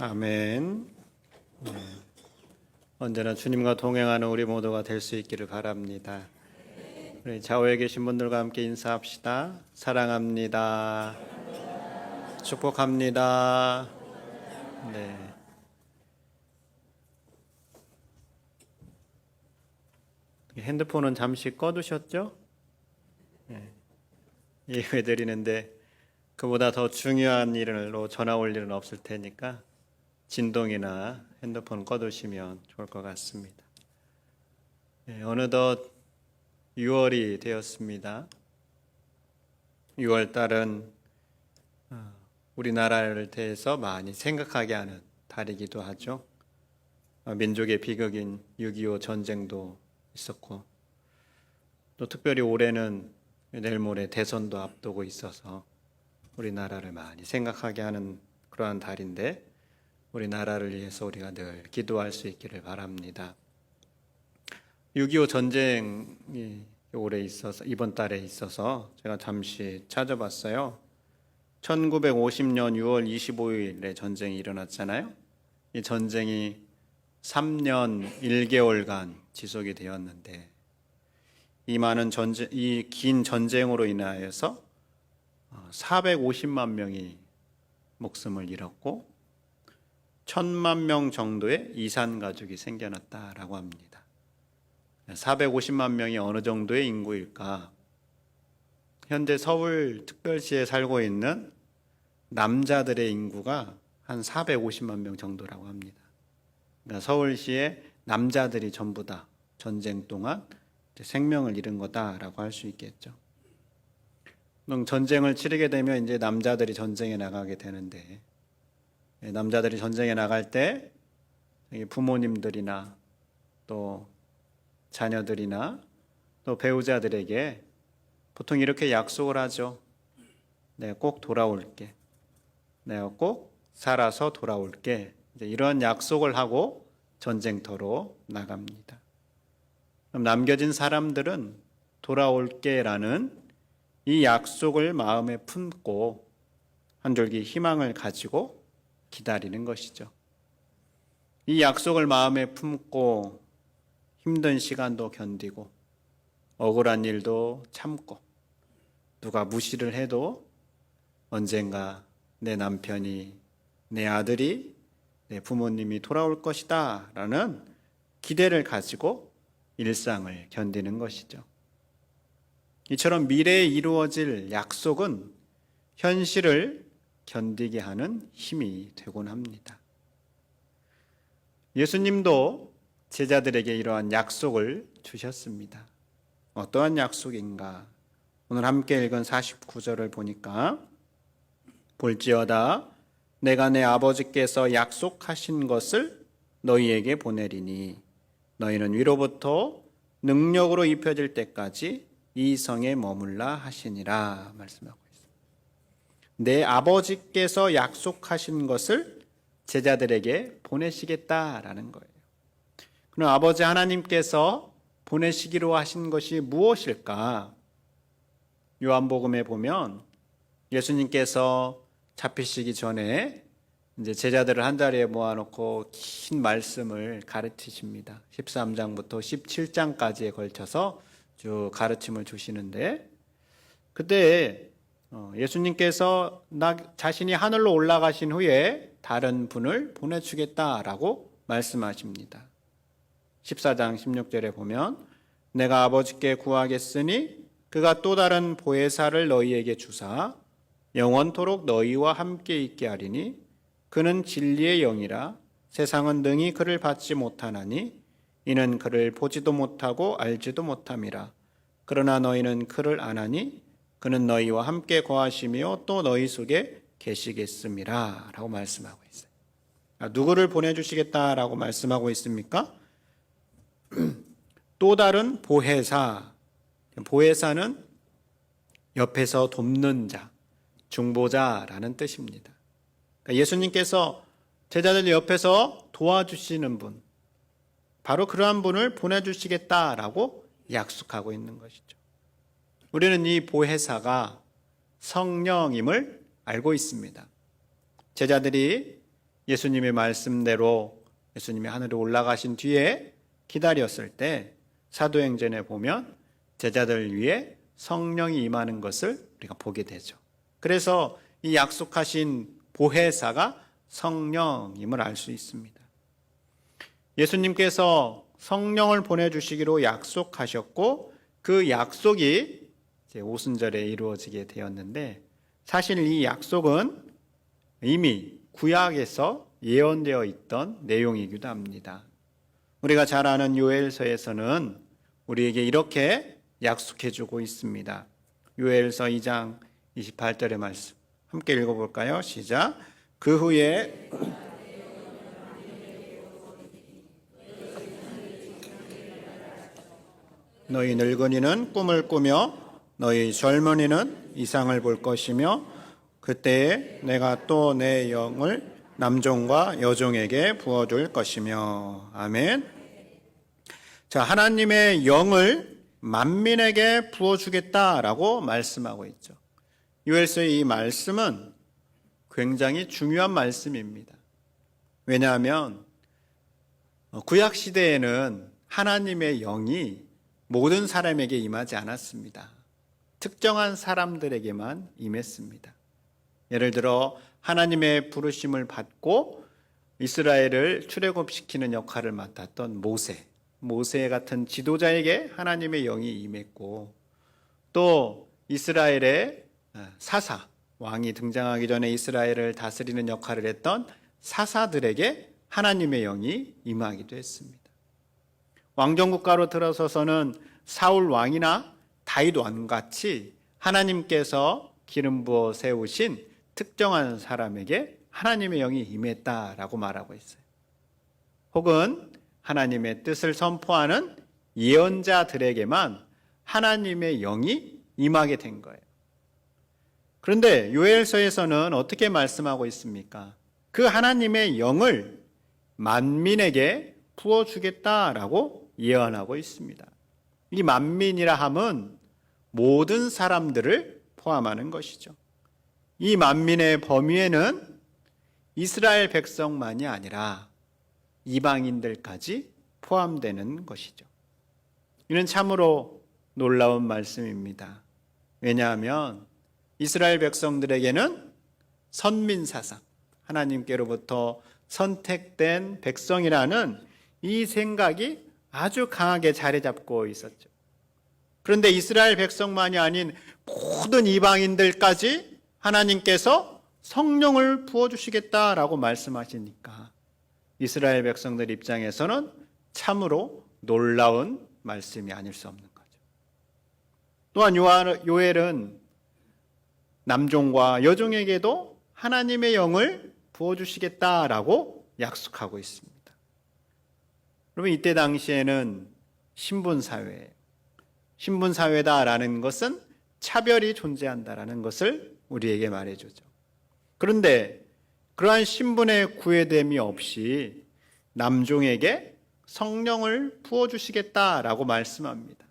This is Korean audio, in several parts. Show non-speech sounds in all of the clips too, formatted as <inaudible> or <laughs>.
아멘. 네. 언제나 주님과 동행하는 우리 모두가 될 수 있기를 바랍니다. 우리 좌우에 계신 분들과 함께 인사합시다. 사랑합니다. 축복합니다. 네. 핸드폰은 잠시 꺼두셨죠? 네. 예배 드리는데 그보다 더 중요한 일로 전화 올 일은 없을 테니까 진동이나 핸드폰 꺼두시면 좋을 것 같습니다. 네, 어느덧 6월이 되었습니다. 6월 달은 어, 우리나라를 대해서 많이 생각하게 하는 달이기도 하죠. 어, 민족의 비극인 6.25 전쟁도 있었고 또 특별히 올해는 내일 모레 대선도 앞두고 있어서 우리나라를 많이 생각하게 하는 그러한 달인데 우리나라를 위해서 우리가 늘 기도할 수 있기를 바랍니다. 6.25 전쟁이 올해 있어서 이번 달에 있어서 제가 잠시 찾아봤어요. 1950년 6월 25일에 전쟁이 일어났잖아요. 이 전쟁이 3년 1개월간 지속이 되었는데 이 많은 전쟁, 이 긴 전쟁으로 인하여서 450만 명이 목숨을 잃었고 1000만 명 정도의 이산 가족이 생겨났다라고 합니다. 450만 명이 어느 정도의 인구일까? 현재 서울 특별시에 살고 있는 남자들의 인구가 한 450만 명 정도라고 합니다. 그러니까 서울시의 남자들이 전부 다 전쟁 동안 생명을 잃은 거다라고 할 수 있겠죠. 전쟁을 치르게 되면 이제 남자들이 전쟁에 나가게 되는데 예, 남자들이 전쟁에 나갈 때 부모님들이나 또 자녀들이나 또 배우자들에게 보통 이렇게 약속을 하죠. 내가 꼭 돌아올게. 내가 꼭 살아서 돌아올게. 이런 약속을 하고 전쟁터로 나갑니다. 그럼 남겨진 사람들은 돌아올게라는 이 약속을 마음에 품고 한 줄기 희망을 가지고 기다리는 것이죠. 이 약속을 마음에 품고 힘든 시간도 견디고 억울한 일도 참고 누가 무시를 해도 언젠가 내 남편이 내 아들이 내 부모님이 돌아올 것이다 라는 기대를 가지고 일상을 견디는 것이죠. 이처럼 미래에 이루어질 약속은 현실을 견디게 하는 힘이 되곤 합니다. 예수님도 제자들에게 이러한 약속을 주셨습니다. 어떠한 약속인가? 오늘 함께 읽은 49절을 보니까 볼지어다 내가 내 아버지께서 약속하신 것을 너희에게 보내리니 너희는 위로부터 능력으로 입혀질 때까지 이 성에 머물라 하시니라 말씀하고. 내 아버지께서 약속하신 것을 제자들에게 보내시겠다라는 거예요. 그럼 아버지 하나님께서 보내시기로 하신 것이 무엇일까? 요한복음에 보면 예수님께서 잡히시기 전에 이제 제자들을 한 자리에 모아놓고 긴 말씀을 가르치십니다. 13장부터 17장까지에 걸쳐서 쭉 가르침을 주시는데 그때 어, 예수님께서 나 자신이 하늘로 올라가신 후에 다른 분을 보내주겠다라고 말씀하십니다. 14장 16절에 보면 내가 아버지께 구하겠으니 그가 또 다른 보혜사를 너희에게 주사 영원토록 너희와 함께 있게 하리니 그는 진리의 영이라 세상은 능히 그를 받지 못하나니 이는 그를 보지도 못하고 알지도 못함이라 그러나 너희는 그를 아나니 그는 너희와 함께 거하시며 또 너희 속에 계시겠음이라 라고 말씀하고 있어요. 아, 누구를 보내주시겠다라고 말씀하고 있습니까? <clears throat> 또 다른 보혜사. 보혜사는 옆에서 돕는 자, 중보자라는 뜻입니다. 그러니까 예수님께서 제자들 옆에서 도와주시는 분, 바로 그러한 분을 보내주시겠다라고 약속하고 있는 것이죠. 우리는 이 보혜사가 성령임을 알고 있습니다. 제자들이 예수님의 말씀대로 예수님이 하늘에 올라가신 뒤에 기다렸을 때 사도행전에 보면 제자들 위에 성령이 임하는 것을 우리가 보게 되죠. 그래서 이 약속하신 보혜사가 성령임을 알 수 있습니다. 예수님께서 성령을 보내주시기로 약속하셨고 그 약속이 이제 오순절에 이루어지게 되었는데 사실 이 약속은 이미 구약에서 예언되어 있던 내용이기도 합니다. 우리가 잘 아는 요엘서에서는 우리에게 이렇게 약속해 주고 있습니다. 요엘서 2장 28절의 말씀 함께 읽어 볼까요? 시작. 그 후에 너희 늙은이는 꿈을 꾸며 너희 젊은이는 이상을 볼 것이며 그때에 내가 또 내 영을 남종과 여종에게 부어줄 것이며 아멘. 자 하나님의 영을 만민에게 부어주겠다라고 말씀하고 있죠. 요엘서의 이 말씀은 굉장히 중요한 말씀입니다. 왜냐하면 구약 시대에는 하나님의 영이 모든 사람에게 임하지 않았습니다. 특정한 사람들에게만 임했습니다. 예를 들어 하나님의 부르심을 받고 이스라엘을 출애굽시키는 역할을 맡았던 모세, 모세 같은 지도자에게 하나님의 영이 임했고 또 이스라엘의 사사, 왕이 등장하기 전에 이스라엘을 다스리는 역할을 했던 사사들에게 하나님의 영이 임하기도 했습니다. 왕정 국가로 들어서서는 사울 왕이나 다윗 왕 같이 하나님께서 기름 부어 세우신 특정한 사람에게 하나님의 영이 임했다라고 말하고 있어요. 혹은 하나님의 뜻을 선포하는 예언자들에게만 하나님의 영이 임하게 된 거예요. 그런데 요엘서에서는 어떻게 말씀하고 있습니까? 그 하나님의 영을 만민에게 부어 주겠다라고 예언하고 있습니다. 이 만민이라 함은 모든 사람들을 포함하는 것이죠. 이 만민의 범위에는 이스라엘 백성만이 아니라 이방인들까지 포함되는 것이죠. 이는 참으로 놀라운 말씀입니다. 왜냐하면 이스라엘 백성들에게는 선민 사상, 하나님께로부터 선택된 백성이라는 이 생각이 아주 강하게 자리 잡고 있었죠. 그런데 이스라엘 백성만이 아닌 모든 이방인들까지 하나님께서 성령을 부어주시겠다라고 말씀하시니까 이스라엘 백성들 입장에서는 참으로 놀라운 말씀이 아닐 수 없는 거죠. 또한 요엘은 남종과 여종에게도 하나님의 영을 부어주시겠다라고 약속하고 있습니다. 여러분 이때 당시에는 신분 사회예요. 신분 사회다라는 것은 차별이 존재한다라는 것을 우리에게 말해주죠. 그런데 그러한 신분의 구애됨이 없이 남종에게 성령을 부어주시겠다라고 말씀합니다.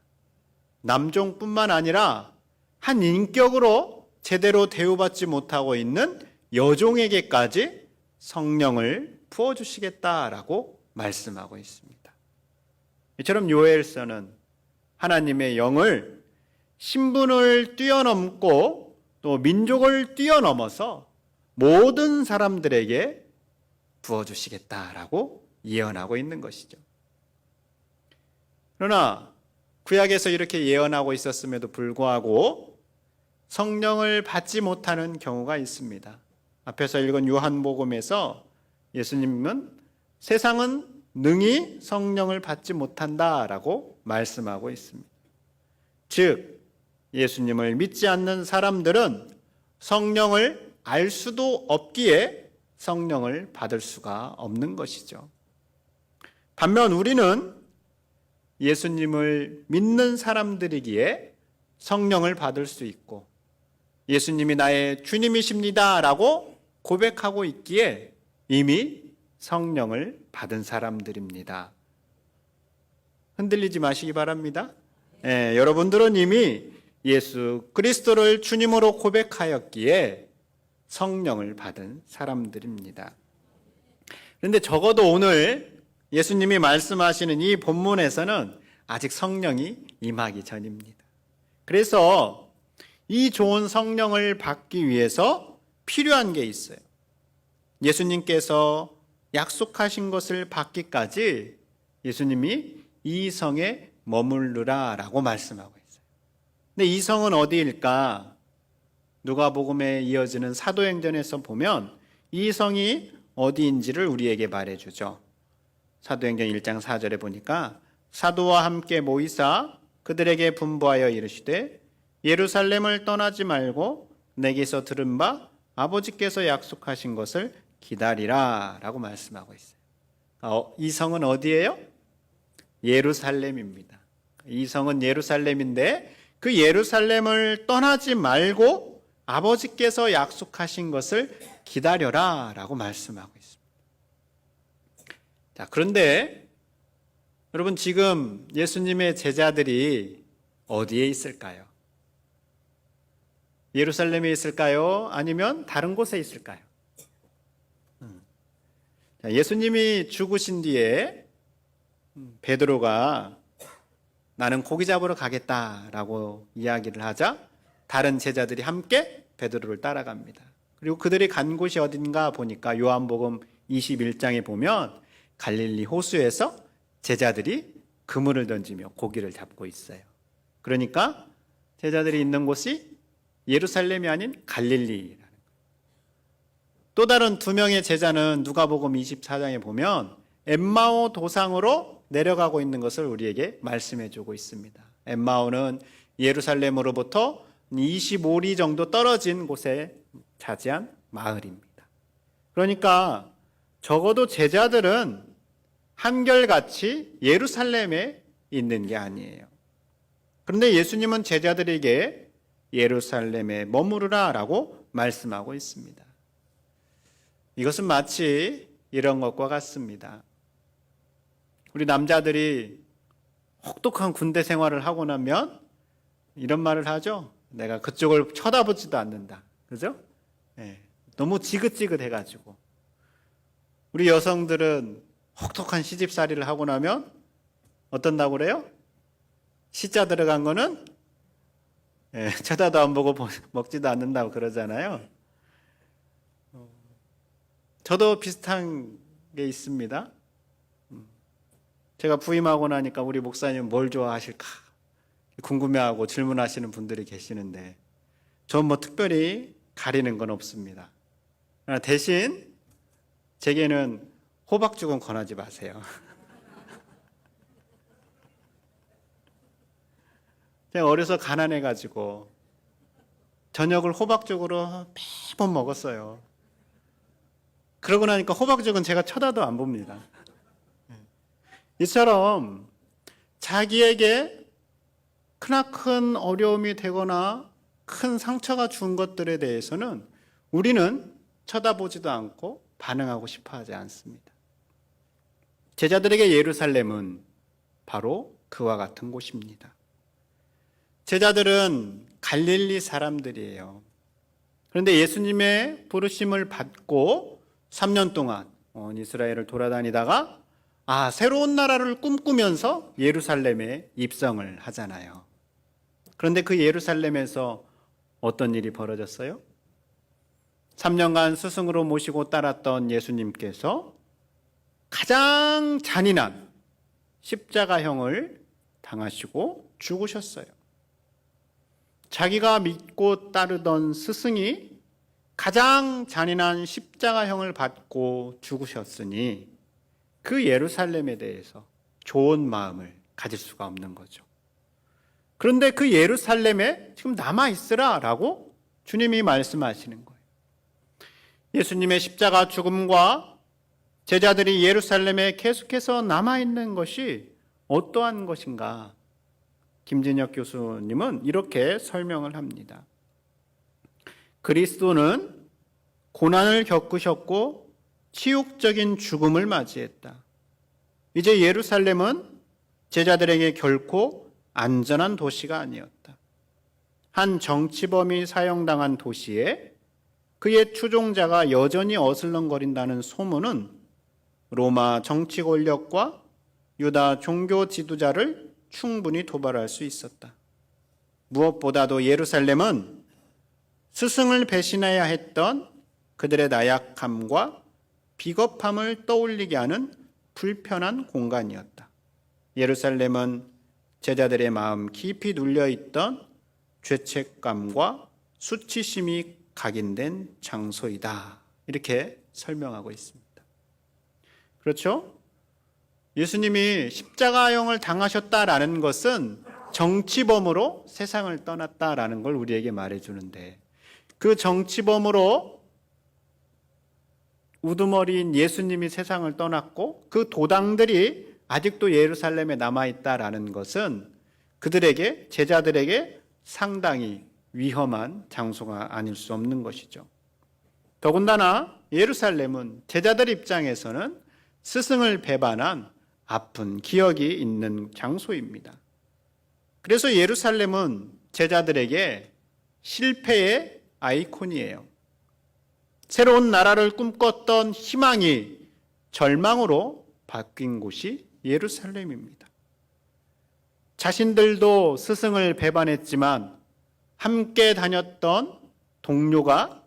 남종뿐만 아니라 한 인격으로 제대로 대우받지 못하고 있는 여종에게까지 성령을 부어주시겠다라고 말씀하고 있습니다. 이처럼 요엘서는 하나님의 영을 신분을 뛰어넘고 또 민족을 뛰어넘어서 모든 사람들에게 부어주시겠다라고 예언하고 있는 것이죠. 그러나 구약에서 이렇게 예언하고 있었음에도 불구하고 성령을 받지 못하는 경우가 있습니다. 앞에서 읽은 요한복음에서 예수님은 세상은 능히 성령을 받지 못한다라고 말씀하고 있습니다. 즉, 예수님을 믿지 않는 사람들은 성령을 알 수도 없기에 성령을 받을 수가 없는 것이죠. 반면 우리는 예수님을 믿는 사람들이기에 성령을 받을 수 있고 예수님이 나의 주님이십니다라고 고백하고 있기에 이미 성령을 받은 사람들입니다. 흔들리지 마시기 바랍니다. 예, 여러분들은 이미 예수 그리스도를 주님으로 고백하였기에 성령을 받은 사람들입니다. 그런데 적어도 오늘 예수님이 말씀하시는 이 본문에서는 아직 성령이 임하기 전입니다. 그래서 이 좋은 성령을 받기 위해서 필요한 게 있어요. 예수님께서 약속하신 것을 받기까지 예수님이 이 성에 머물르라 라고 말씀하고 있어요. 근데 이 성은 어디일까? 누가복음에 이어지는 사도행전에서 보면 이 성이 어디인지를 우리에게 말해 주죠. 사도행전 1장 4절에 보니까 사도와 함께 모이사 그들에게 분부하여 이르시되 예루살렘을 떠나지 말고 내게서 들은 바 아버지께서 약속하신 것을 기다리라 라고 말씀하고 있어요. 어, 이 성은 어디예요? 예루살렘입니다. 이 성은 예루살렘인데 그 예루살렘을 떠나지 말고 아버지께서 약속하신 것을 기다려라 라고 말씀하고 있습니다. 자, 그런데 여러분 지금 예수님의 제자들이 어디에 있을까요? 예루살렘에 있을까요? 아니면 다른 곳에 있을까요? 예수님이 죽으신 뒤에 음, 베드로가 나는 고기 잡으러 가겠다라고 이야기를 하자 다른 제자들이 함께 베드로를 따라갑니다. 그리고 그들이 간 곳이 어딘가 보니까 요한복음 21장에 보면 갈릴리 호수에서 제자들이 그물을 던지며 고기를 잡고 있어요. 그러니까 제자들이 있는 곳이 예루살렘이 아닌 거예요. 또 다른 두 명의 제자는 누가복음 24장에 보면 엠마오 도상으로 내려가고 있는 것을 우리에게 말씀해 주고 있습니다. 엠마오는 예루살렘으로부터 25리 정도 떨어진 곳에 자지한 마을입니다. 그러니까 적어도 제자들은 한결같이 예루살렘에 있는 게 아니에요. 그런데 예수님은 제자들에게 예루살렘에 머무르라 라고 말씀하고 있습니다. 이것은 마치 이런 것과 같습니다. 우리 남자들이 혹독한 군대 생활을 하고 나면 이런 말을 하죠. 내가 그쪽을 쳐다보지도 않는다. 그죠? 예, 너무 지긋지긋해가지고. 우리 여성들은 혹독한 시집살이를 하고 나면 어떤다고 그래요? 시자 들어간 거는 예, 쳐다도 안 보고 먹지도 않는다고 그러잖아요. 어, 저도 비슷한 게 있습니다. 음, 제가 부임하고 나니까 우리 목사님 뭘 좋아하실까 궁금해하고 질문하시는 분들이 계시는데 전 뭐 특별히 가리는 건 없습니다. 그러나 대신 제게는 호박죽은 권하지 마세요. <laughs> 제가 어려서 가난해가지고 저녁을 호박죽으로 매번 먹었어요. 그러고 나니까 호박죽은 제가 쳐다도 안 봅니다. 이처럼 자기에게 크나큰 어려움이 되거나 큰 상처가 준 것들에 대해서는 우리는 쳐다보지도 않고 반응하고 싶어 하지 않습니다. 제자들에게 예루살렘은 바로 그와 같은 곳입니다. 제자들은 갈릴리 사람들이에요. 그런데 예수님의 부르심을 받고 3년 동안 온 이스라엘을 돌아다니다가 아, 새로운 나라를 꿈꾸면서 예루살렘에 입성을 하잖아요. 그런데 그 예루살렘에서 어떤 일이 벌어졌어요? 3년간 스승으로 모시고 따랐던 예수님께서 가장 잔인한 십자가형을 당하시고 죽으셨어요. 자기가 믿고 따르던 스승이 가장 잔인한 십자가형을 받고 죽으셨으니 그 예루살렘에 대해서 좋은 마음을 가질 수가 없는 거죠. 그런데 그 예루살렘에 지금 남아 있으라라고 주님이 말씀하시는 거예요. 예수님의 십자가 죽음과 제자들이 예루살렘에 계속해서 남아 있는 것이 어떠한 것인가? 김진혁 교수님은 이렇게 설명을 합니다. 그리스도는 고난을 겪으셨고 치욕적인 죽음을 맞이했다. 이제 예루살렘은 제자들에게 결코 안전한 도시가 아니었다. 한 정치범이 사형당한 도시에 그의 추종자가 여전히 어슬렁거린다는 소문은 로마 정치 권력과 유다 종교 지도자를 충분히 도발할 수 있었다. 무엇보다도 예루살렘은 스승을 배신해야 했던 그들의 나약함과 비겁함을 떠올리게 하는 불편한 공간이었다. 예루살렘은 제자들의 마음 깊이 눌려 있던 죄책감과 수치심이 각인된 장소이다. 이렇게 설명하고 있습니다. 그렇죠? 예수님이 십자가형을 당하셨다라는 것은 정치범으로 세상을 떠났다라는 걸 우리에게 말해주는데 그 정치범으로 우두머리인 예수님이 세상을 떠났고 그 도당들이 아직도 예루살렘에 남아있다라는 것은 그들에게 제자들에게 상당히 위험한 장소가 아닐 수 없는 것이죠. 더군다나 예루살렘은 제자들 입장에서는 스승을 배반한 아픈 기억이 있는 장소입니다. 그래서 예루살렘은 제자들에게 실패의 아이콘이에요. 새로운 나라를 꿈꿨던 희망이 절망으로 바뀐 곳이 예루살렘입니다. 자신들도 스승을 배반했지만 함께 다녔던 동료가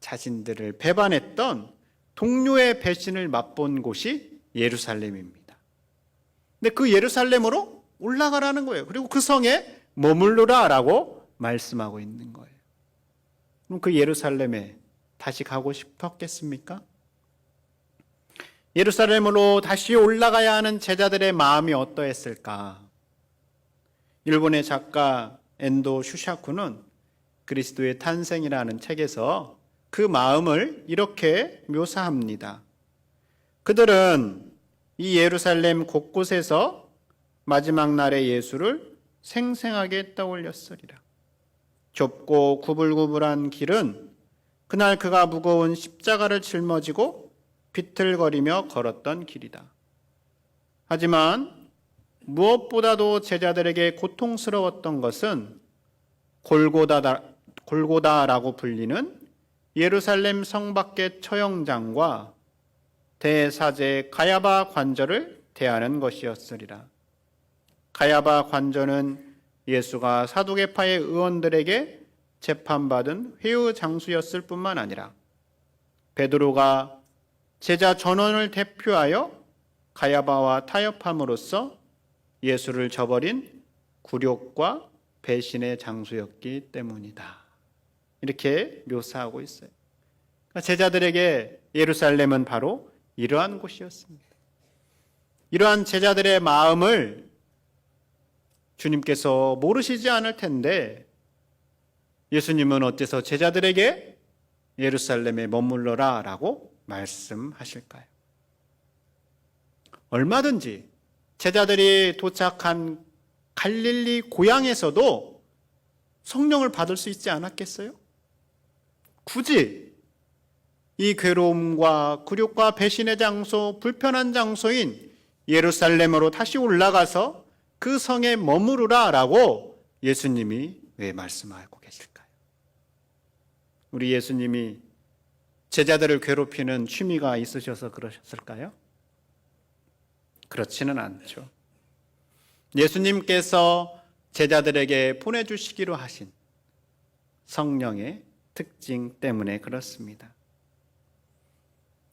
자신들을 배반했던 동료의 배신을 맛본 곳이 예루살렘입니다. 근데 그 예루살렘으로 올라가라는 거예요. 그리고 그 성에 머물러라라고 말씀하고 있는 거예요. 그럼 그 예루살렘에 다시 가고 싶었겠습니까? 예루살렘으로 다시 올라가야 하는 제자들의 마음이 어떠했을까? 일본의 작가 엔도 슈샤쿠는 그리스도의 탄생이라는 책에서 그 마음을 이렇게 묘사합니다. 그들은 이 예루살렘 곳곳에서 마지막 날의 예수를 생생하게 떠올렸으리라. 좁고 구불구불한 길은 그날 그가 무거운 십자가를 짊어지고 비틀거리며 걸었던 길이다. 하지만 무엇보다도 제자들에게 고통스러웠던 것은 골고다다, 골고다라고 불리는 예루살렘 성 밖의 처형장과 대사제 가야바 관저를 대하는 것이었으리라. 가야바 관저는 예수가 사두개파의 의원들에게 재판받은 회의 장수였을 뿐만 아니라 베드로가 제자 전원을 대표하여 가야바와 타협함으로써 예수를 저버린 굴욕과 배신의 장소였기 때문이다. 이렇게 묘사하고 있어요. 그러니까 제자들에게 예루살렘은 바로 이러한 곳이었습니다. 이러한 제자들의 마음을 주님께서 모르시지 않을 텐데 예수님은 어째서 제자들에게 예루살렘에 머물러라 라고 말씀하실까요? 얼마든지 제자들이 도착한 갈릴리 고향에서도 성령을 받을 수 있지 않았겠어요? 굳이 이 괴로움과 굴욕과 배신의 장소, 불편한 장소인 예루살렘으로 다시 올라가서 그 성에 머무르라 라고 예수님이 왜 말씀하고 계실까요? 우리 예수님이 제자들을 괴롭히는 취미가 있으셔서 그러셨을까요? 그렇지는 않죠. 예수님께서 제자들에게 보내주시기로 하신 성령의 특징 때문에 그렇습니다.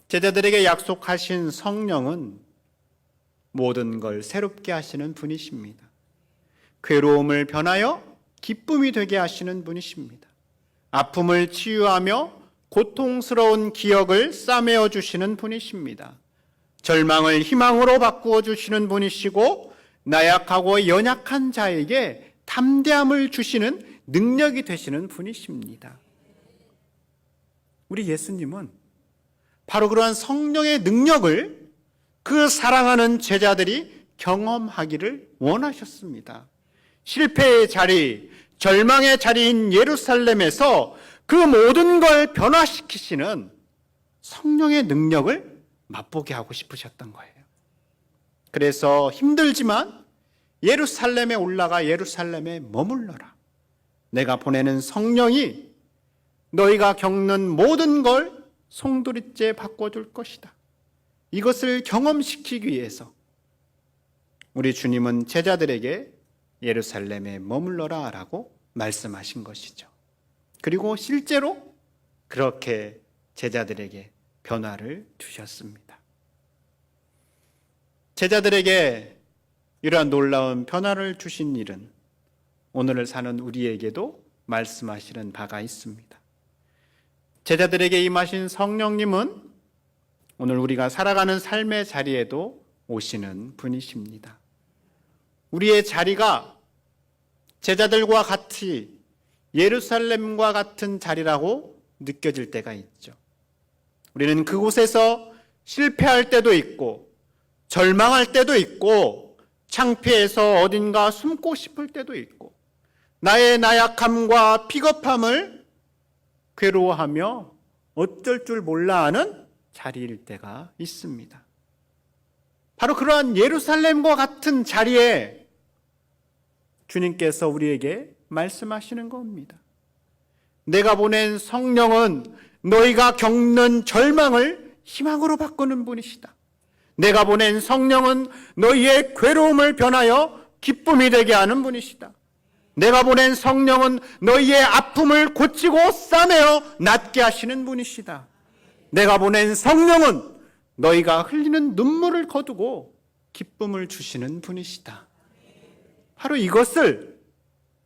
제자들에게 약속하신 성령은 모든 걸 새롭게 하시는 분이십니다. 괴로움을 변하여 기쁨이 되게 하시는 분이십니다. 아픔을 치유하며 고통스러운 기억을 싸매어 주시는 분이십니다. 절망을 희망으로 바꾸어 주시는 분이시고 나약하고 연약한 자에게 담대함을 주시는 능력이 되시는 분이십니다. 우리 예수님은 바로 그러한 성령의 능력을 그 사랑하는 제자들이 경험하기를 원하셨습니다. 실패의 자리, 절망의 자리인 예루살렘에서 그 모든 걸 변화시키시는 성령의 능력을 맛보게 하고 싶으셨던 거예요. 그래서 힘들지만 예루살렘에 올라가 예루살렘에 머물러라. 내가 보내는 성령이 너희가 겪는 모든 걸 송두리째 바꿔줄 것이다. 이것을 경험시키기 위해서 우리 주님은 제자들에게 예루살렘에 머물러라 라고 말씀하신 것이죠. 그리고 실제로 그렇게 제자들에게 변화를 주셨습니다. 제자들에게 이러한 놀라운 변화를 주신 일은 오늘을 사는 우리에게도 말씀하시는 바가 있습니다. 제자들에게 임하신 성령님은 오늘 우리가 살아가는 삶의 자리에도 오시는 분이십니다. 우리의 자리가 제자들과 같이 예루살렘과 같은 자리라고 느껴질 때가 있죠. 우리는 그곳에서 실패할 때도 있고, 절망할 때도 있고, 창피해서 어딘가 숨고 싶을 때도 있고, 나의 나약함과 비겁함을 괴로워하며 어쩔 줄 몰라 하는 자리일 때가 있습니다. 바로 그러한 예루살렘과 같은 자리에 주님께서 우리에게 말씀하시는 겁니다. 내가 보낸 성령은 너희가 겪는 절망을 희망으로 바꾸는 분이시다. 내가 보낸 성령은 너희의 괴로움을 변하여 기쁨이 되게 하는 분이시다. 내가 보낸 성령은 너희의 아픔을 고치고 싸매어 낫게 하시는 분이시다. 내가 보낸 성령은 너희가 흘리는 눈물을 거두고 기쁨을 주시는 분이시다. 바로 이것을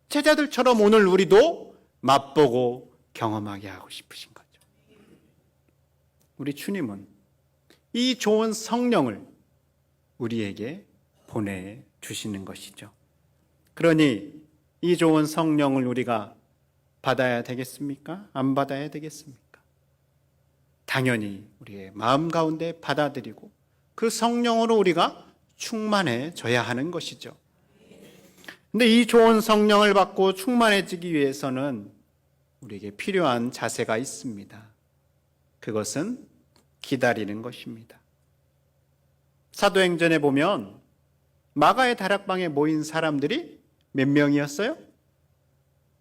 제자들처럼 오늘 우리도 맛보고 경험하게 하고 싶으신 거죠. 우리 주님은 이 좋은 성령을 우리에게 보내 주시는 것이죠. 그러니 이 좋은 성령을 우리가 받아야 되겠습니까? 안 받아야 되겠습니까? 당연히 우리의 마음 가운데 받아들이고 그 성령으로 우리가 충만해져야 하는 것이죠. 근데 이 좋은 성령을 받고 충만해지기 위해서는 우리에게 필요한 자세가 있습니다. 그것은 기다리는 것입니다. 사도행전에 보면 마가의 다락방에 모인 사람들이 몇 명이었어요?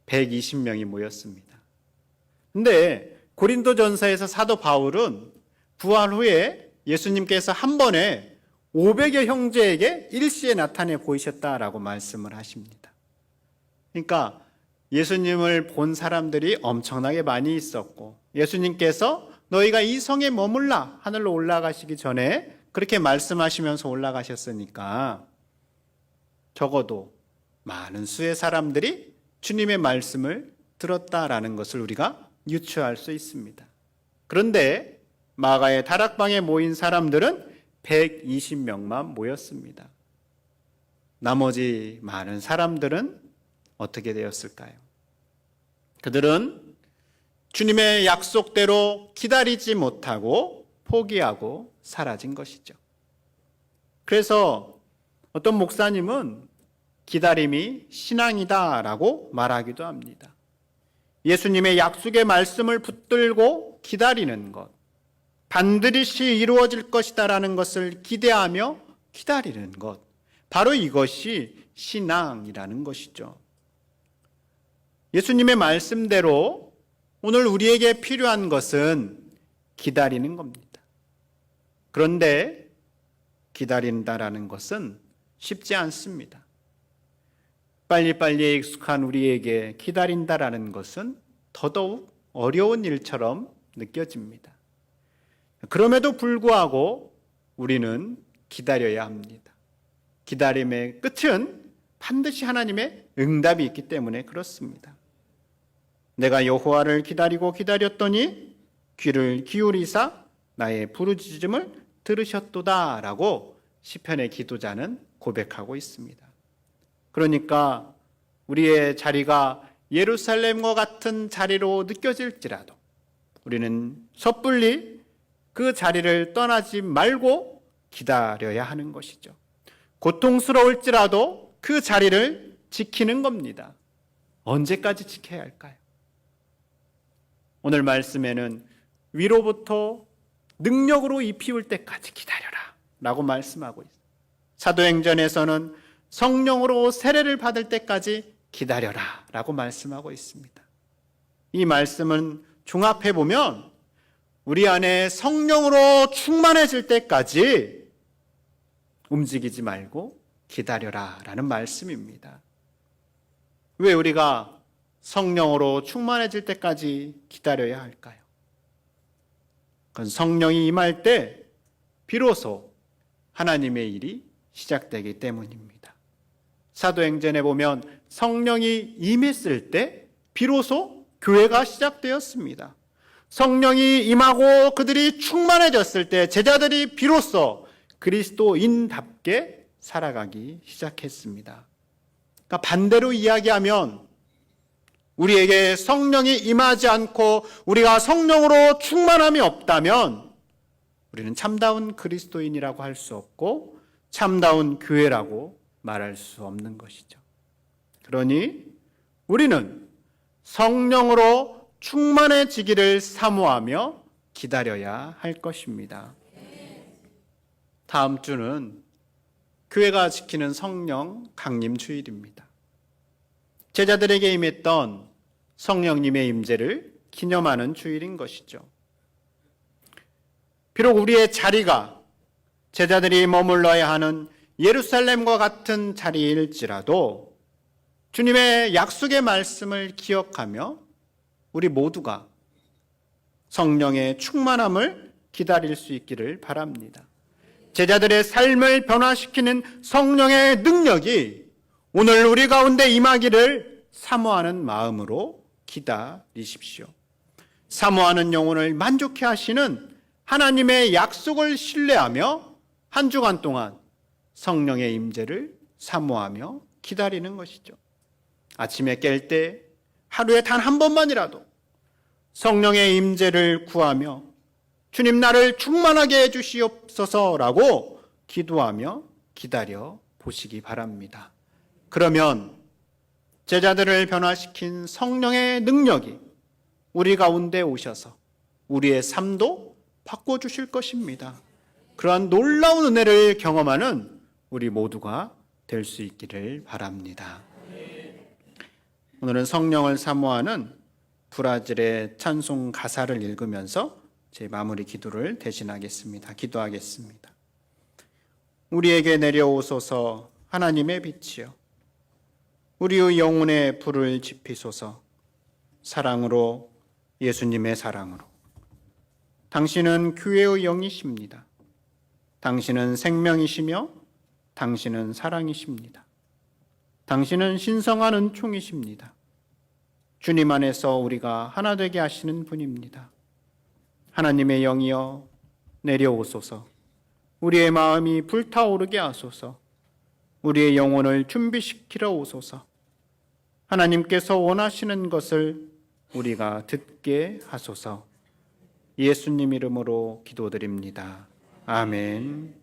120명이 모였습니다. 근데 고린도 전서에서 사도 바울은 부활 후에 예수님께서 한 번에 500여 형제에게 일시에 나타내 보이셨다라고 말씀을 하십니다. 그러니까 예수님을 본 사람들이 엄청나게 많이 있었고 예수님께서 너희가 이 성에 머물라 하늘로 올라가시기 전에 그렇게 말씀하시면서 올라가셨으니까 적어도 많은 수의 사람들이 주님의 말씀을 들었다라는 것을 우리가 유추할 수 있습니다. 그런데 마가의 다락방에 모인 사람들은 120명만 모였습니다. 나머지 많은 사람들은 어떻게 되었을까요? 그들은 주님의 약속대로 기다리지 못하고 포기하고 사라진 것이죠. 그래서 어떤 목사님은 기다림이 신앙이다라고 말하기도 합니다. 예수님의 약속의 말씀을 붙들고 기다리는 것, 반드시 이루어질 것이다라는 것을 기대하며 기다리는 것, 바로 이것이 신앙이라는 것이죠. 예수님의 말씀대로 오늘 우리에게 필요한 것은 기다리는 겁니다. 그런데 기다린다라는 것은 쉽지 않습니다. 빨리빨리 익숙한 우리에게 기다린다라는 것은 더더욱 어려운 일처럼 느껴집니다. 그럼에도 불구하고 우리는 기다려야 합니다. 기다림의 끝은 반드시 하나님의 응답이 있기 때문에 그렇습니다. 내가 여호와를 기다리고 기다렸더니 귀를 기울이사 나의 부르짖음을 들으셨도다라고 시편의 기도자는 고백하고 있습니다. 그러니까 우리의 자리가 예루살렘과 같은 자리로 느껴질지라도 우리는 섣불리 그 자리를 떠나지 말고 기다려야 하는 것이죠. 고통스러울지라도 그 자리를 지키는 겁니다. 언제까지 지켜야 할까요? 오늘 말씀에는 위로부터 능력으로 입히울 때까지 기다려라 라고 말씀하고 있습니다. 사도행전에서는 성령으로 세례를 받을 때까지 기다려라 라고 말씀하고 있습니다. 이 말씀은 종합해 보면 우리 안에 성령으로 충만해질 때까지 움직이지 말고 기다려라 라는 말씀입니다. 왜 우리가 성령으로 충만해질 때까지 기다려야 할까요? 그건 성령이 임할 때 비로소 하나님의 일이 시작되기 때문입니다. 사도행전에 보면 성령이 임했을 때 비로소 교회가 시작되었습니다. 성령이 임하고 그들이 충만해졌을 때 제자들이 비로소 그리스도인답게 살아가기 시작했습니다. 그러니까 반대로 이야기하면 우리에게 성령이 임하지 않고 우리가 성령으로 충만함이 없다면 우리는 참다운 그리스도인이라고 할 수 없고 참다운 교회라고 말할 수 없는 것이죠. 그러니 우리는 성령으로 충만해지기를 사모하며 기다려야 할 것입니다. 다음 주는 교회가 지키는 성령 강림 주일입니다. 제자들에게 임했던 성령님의 임재를 기념하는 주일인 것이죠. 비록 우리의 자리가 제자들이 머물러야 하는 예루살렘과 같은 자리일지라도 주님의 약속의 말씀을 기억하며 우리 모두가 성령의 충만함을 기다릴 수 있기를 바랍니다. 제자들의 삶을 변화시키는 성령의 능력이 오늘 우리 가운데 임하기를 사모하는 마음으로 기다리십시오. 사모하는 영혼을 만족해 하시는 하나님의 약속을 신뢰하며 한 주간 동안 성령의 임재를 사모하며 기다리는 것이죠. 아침에 깰 때 하루에 단 한 번만이라도 성령의 임재를 구하며 주님 나를 충만하게 해 주시옵소서라고 기도하며 기다려 보시기 바랍니다. 그러면 제자들을 변화시킨 성령의 능력이 우리 가운데 오셔서 우리의 삶도 바꿔 주실 것입니다. 그러한 놀라운 은혜를 경험하는 우리 모두가 될 수 있기를 바랍니다. 오늘은 성령을 사모하는 브라질의 찬송 가사를 읽으면서 제 마무리 기도를 대신하겠습니다. 기도하겠습니다. 우리에게 내려오소서 하나님의 빛이여. 우리의 영혼의 불을 지피소서 사랑으로 예수님의 사랑으로. 당신은 교회의 영이십니다. 당신은 생명이시며 당신은 사랑이십니다. 당신은 신성한 은총이십니다. 주님 안에서 우리가 하나 되게 하시는 분입니다. 하나님의 영이여 내려오소서. 우리의 마음이 불타오르게 하소서. 우리의 영혼을 준비시키러 오소서. 하나님께서 원하시는 것을 우리가 듣게 하소서. 예수님 이름으로 기도드립니다. 아멘.